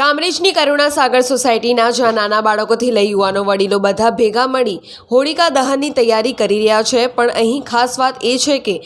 કામરેજની કરુણા સાગર સોસાયટીના જ્યાં નાના બાળકોથી લઈ યુવાનો વડીલો બધા ભેગા મળી હોળિકા દહનની તૈયારી કરી રહ્યા છે, પણ અહીં ખાસ વાત એ છે કે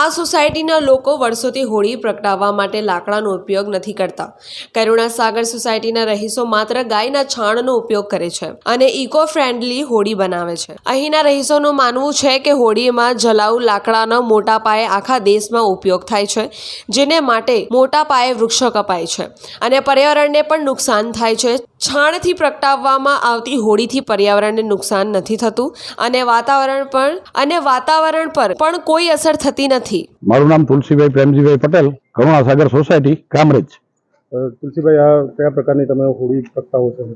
આ સોસાયટીના લોકો વર્ષોથી હોળી પ્રગટાવવા માટે લાકડાનો ઉપયોગ નથી કરતા. કરુણા સાગર સોસાયટીના રહીશો માત્ર ગાયના છાણનો ઉપયોગ કરે છે અને ઇકો ફ્રેન્ડલી હોળી બનાવે છે. અહીંના રહીશોનું માનવું છે કે હોળીમાં જલાઉ લાકડાનો મોટા પાયે આખા દેશમાં ઉપયોગ થાય છે, જેને માટે મોટા પાયે વૃક્ષો કપાય છે અને પર્યાવરણને પણ નુકસાન થાય છે. છાણથી પ્રગટાવવામાં આવતી હોળીથી પર્યાવરણને નુકસાન નથી થતું અને વાતાવરણ પર અને વાતાવરણ પર પણ કોઈ અસર થતી નથી. મારું નામ તુલસીભાઈ પ્રેમજીભાઈ પટેલ કરુણાસાગર સોસાયટી કામરેજ. તુલસીભાઈ આ કયા પ્રકારની તમે હોળી પ્રગટાવો છો?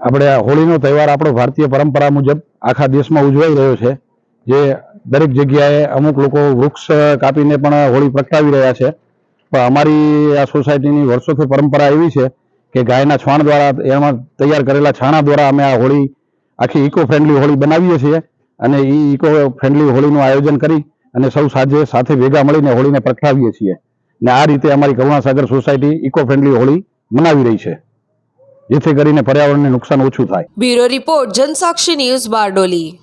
આપણે આ હોળીનો તહેવાર આપણો ભારતીય પરંપરા મુજબ આખા દેશમાં ઉજવાઈ રહ્યો છે. જે દરેક જગ્યાએ અમુક લોકો વૃક્ષ કાપીને પણ હોળી પ્રગટાવી રહ્યા છે. પણ અમારી આ સોસાયટીની વર્ષોથી પરંપરા એવી છે કે ગાયના છાણ દ્વારા, એમાં તૈયાર કરેલા છાણા દ્વારા અમે આ હોળી, આખી ઇકો ફ્રેન્ડલી હોળી બનાવીએ છીએ અને એ ઇકો ફ્રેન્ડલી હોળીનું આયોજન કરી અને સૌ સાંજે સાથે ભેગા મળીને હોળીને પ્રગટાવીએ છીએ. ને આ રીતે અમારી Karunasagar society eco friendly Holi મનાવી રહી છે. જેથી કરીને પર્યાવરણને નુકસાન ઓછું થાય. Bureau report Jansakshi news Bardoli.